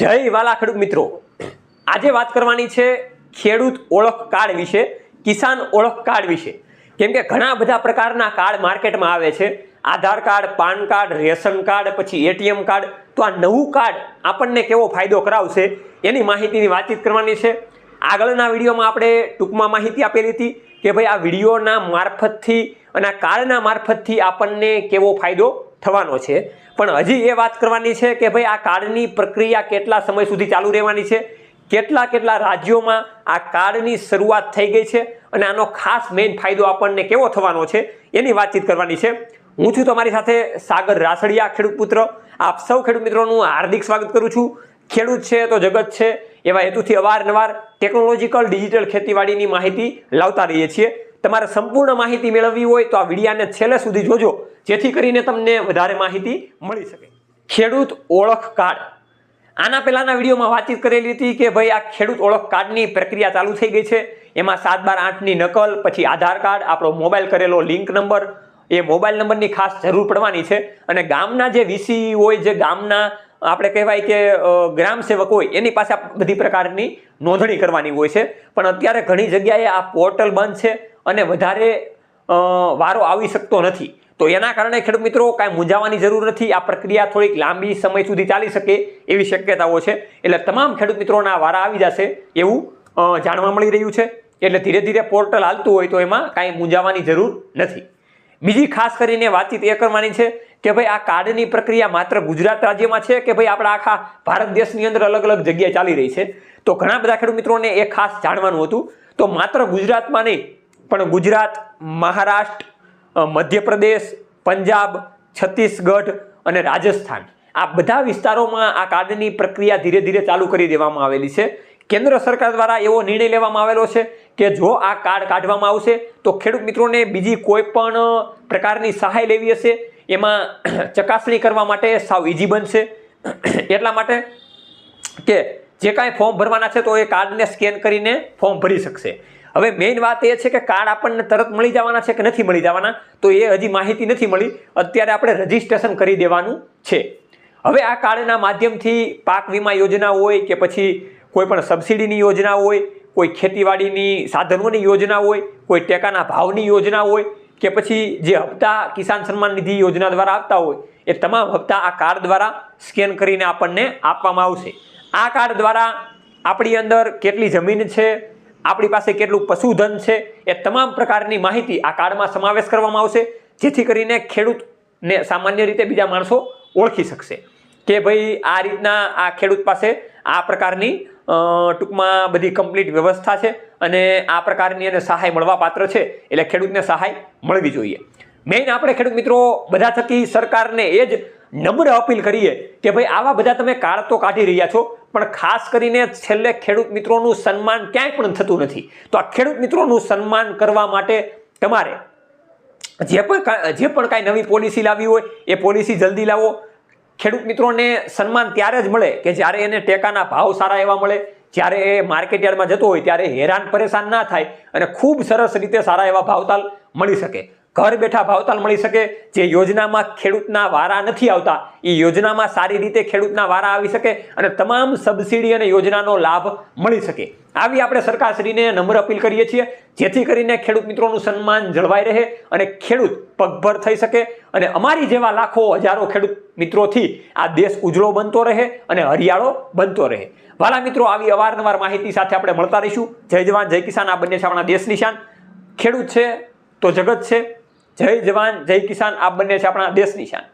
જય વાલા ખેડૂત મિત્રો. આજે વાત કરવાની છે ખેડૂત ઓળખ કાર્ડ વિશે, કિસાન ઓળખ કાર્ડ વિશે. કેમ કે ઘણા બધા પ્રકારના કાર્ડ માર્કેટમાં આવે છે. Aadhaar card, PAN card, ration card, પછી એટીએમ કાર્ડ. તો આ નવું કાર્ડ આપણને કેવો ફાયદો કરાવશે એની માહિતીની વાતચીત કરવાની છે. આગળના વિડીયોમાં આપણે ટૂંકમાં માહિતી આપેલી હતી કે ભાઈ આ વિડીયોના મારફતથી અને આ કાર્ડના મારફતથી આપણને કેવો ફાયદો થવાનો છે. પણ હજી એ વાત કરવાની છે કે ભાઈ આ કાર્ડની પ્રક્રિયા કેટલા સમય સુધી ચાલુ રહેવાની છે? કેટલા કેટલા રાજ્યોમાં આ કાર્ડની શરૂઆત થઈ ગઈ છે? અને આનો ખાસ મેઇન ફાયદો આપણને કેવો થવાનો છે? એની વાતચીત કરવાની છે. હું છું તમારી સાથે સાગર રાસડિયા, ખેડૂત પુત્ર. આપ સૌ ખેડૂત મિત્રોનું હાર્દિક સ્વાગત કરું છું. ખેડૂત છે તો જગત છે. એવા હેતુથી અવારનવાર ટેકનોલોજીકલ, ડિજિટલ ખેતીવાડીની માહિતી લાવતા રહીએ છીએ. તમારે સંપૂર્ણ માહિતી મેળવવી હોય તો આ વિડીયાને છેલ્લે સુધી જોજો, જેથી કરીને તમને વધારે માહિતી મળી શકે. ખેડૂત ઓળખ કાર્ડ. આના પહેલાના વિડીયોમાં વાતચીત કરેલી હતી કે ભાઈ આ ખેડૂત ઓળખ કાર્ડની પ્રક્રિયા ચાલુ થઈ ગઈ છે. એમાં સાત બાર આઠની નકલ, પછી આધાર કાર્ડ, આપણો મોબાઈલ કરેલો લિંક નંબર. એ મોબાઈલ નંબરની ખાસ જરૂર પડવાની છે અને ગામના જે વીસી હોય, જે ગામના આપણે કહેવાય કે ગ્રામ સેવક હોય, એની પાસે બધી પ્રકારની નોંધણી કરવાની હોય છે. પણ અત્યારે ઘણી જગ્યાએ આ પોર્ટલ બંધ છે. અને વધારે વારો આવી શકતો નથી. તો એના કારણે ખેડૂત મિત્રો કાંઈ મૂંઝાવાની જરૂર નથી. આ પ્રક્રિયા થોડીક લાંબી સમય સુધી ચાલી શકે એવી શક્યતાઓ છે. એટલે તમામ ખેડૂત મિત્રોના વારા આવી જશે એવું જાણવા મળી રહ્યું છે. એટલે ધીરે ધીરે પોર્ટલ હાલતું હોય તો એમાં કાંઈ મૂંઝાવાની જરૂર નથી. બીજી ખાસ કરીને વાતચીત એ કરવાની છે કે ભાઈ આ કાર્ડની પ્રક્રિયા માત્ર ગુજરાત રાજ્યમાં છે કે ભાઈ આપણા આખા ભારત દેશની અંદર અલગ અલગ જગ્યાએ ચાલી રહી છે? તો ઘણા બધા ખેડૂત મિત્રોને એ ખાસ જાણવાનું હતું. તો માત્ર ગુજરાતમાં નહીં પણ ગુજરાત, મહારાષ્ટ્ર મધ્યપ્રદેશ, પંજાબ, છત્તીસગઢ અને રાજસ્થાન આ બધા વિસ્તારોમાં આ કાર્ડની પ્રક્રિયા ધીરે ધીરે ચાલુ કરી દેવામાં આવેલી છે. કેન્દ્ર સરકાર દ્વારા એવો નિર્ણય લેવામાં આવેલો છે કે જો આ કાર્ડ કાઢવામાં આવશે તો ખેડૂત મિત્રોને બીજી કોઈ પણ પ્રકારની સહાય લેવી હશે. એમાં ચકાસણી કરવા માટે સાવ ઇઝી બનશે. એટલા માટે કે જે કાંઈ ફોર્મ ભરવાના છે તો એ કાર્ડને સ્કેન કરીને ફોર્મ ભરી શકશે. હવે મેઇન વાત એ છે કે કાર્ડ આપણને તરત મળી જવાના છે કે નથી મળી જવાના? તો એ હજી માહિતી નથી મળી. અત્યારે આપણે રજીસ્ટ્રેશન કરી દેવાનું છે. હવે આ કાર્ડના માધ્યમથી પાક વીમા યોજના હોય કે પછી કોઈ પણ સબસિડીની યોજના હોય, કોઈ ખેતીવાડીની સાધનોની યોજના હોય, કોઈ ટેકાના ભાવની યોજના હોય કે પછી જે હપ્તા કિસાન સન્માન નિધિ યોજના દ્વારા આપતા હોય, એ તમામ હપ્તા આ કાર્ડ દ્વારા સ્કેન કરીને આપણને આપવામાં આવશે. આ કાર્ડ દ્વારા આપણી અંદર કેટલી જમીન છે આપણી પાસે કેટલું પશુધન છે એ તમામ પ્રકારની માહિતી આ કાર્ડમાં સમાવેશ કરવામાં આવશે, જેથી કરીને ખેડૂતને સામાન્ય રીતે બીજા માણસો ઓળખી શકશે. કે ભાઈ આ રીતના આ ખેડૂત પાસે આ પ્રકારની ટૂંકમાં બધી કમ્પ્લીટ વ્યવસ્થા છે અને આ પ્રકારની એને સહાય મળવા પાત્ર છે, એટલે ખેડૂતને સહાય મળવી જોઈએ. મેઇન આપણે ખેડૂત મિત્રો બધા થકી સરકારને એ જ નમ્ર અપીલ કરીએ કે ભાઈ આવા બધા તમે કાર્ડ તો કાઢી રહ્યા છો પણ ખાસ કરીને છેલ્લે ખેડૂત મિત્રોનું સન્માન ક્યાંય પણ થતું નથી. તો આ ખેડૂત મિત્રોનું સન્માન કરવા માટે તમારે જે પણ જે પણ કાંઈ નવી પોલિસી લાવી હોય, એ પોલિસી જલ્દી લાવો. ખેડૂત મિત્રોને સન્માન ત્યારે જ મળે કે જ્યારે એને ટેકાના ભાવ સારા એવા મળે. જ્યારે એ માર્કેટ યાર્ડમાં જતો હોય ત્યારે હેરાન પરેશાન ના થાય અને ખૂબ સરસ રીતે સારા એવા ભાવતાલ મળી શકે. ઘર બેઠા ભાવતાલ મળી શકે. જે યોજનામાં ખેડૂતના વારા નથી આવતા એ યોજનામાં સારી રીતે ખેડૂતના વારા આવી શકે અને તમામ સબસિડી અને યોજનાનો લાભ મળી શકે. આવી આપણે સરકારશ્રીને નમ્ર અપીલ કરીએ છીએ, જેથી કરીને ખેડૂત મિત્રોનું સન્માન જળવાઈ રહે અને ખેડૂત પગભર થઈ શકે અને અમારી જેવા લાખો હજારો ખેડૂત મિત્રોથી આ દેશ ઉજળો બનતો રહે અને હરિયાળો બનતો રહે. વાલા મિત્રો, આવી અવારનવાર માહિતી સાથે આપણે મળતા રહીશું. જય જવાન, જય કિસાન, આ બંને છે આપણા દેશ નિશાન ખેડૂત છે તો જગત છે જય જવાન જય કિસાન. આ બંને છે આપણા દેશ નિશાન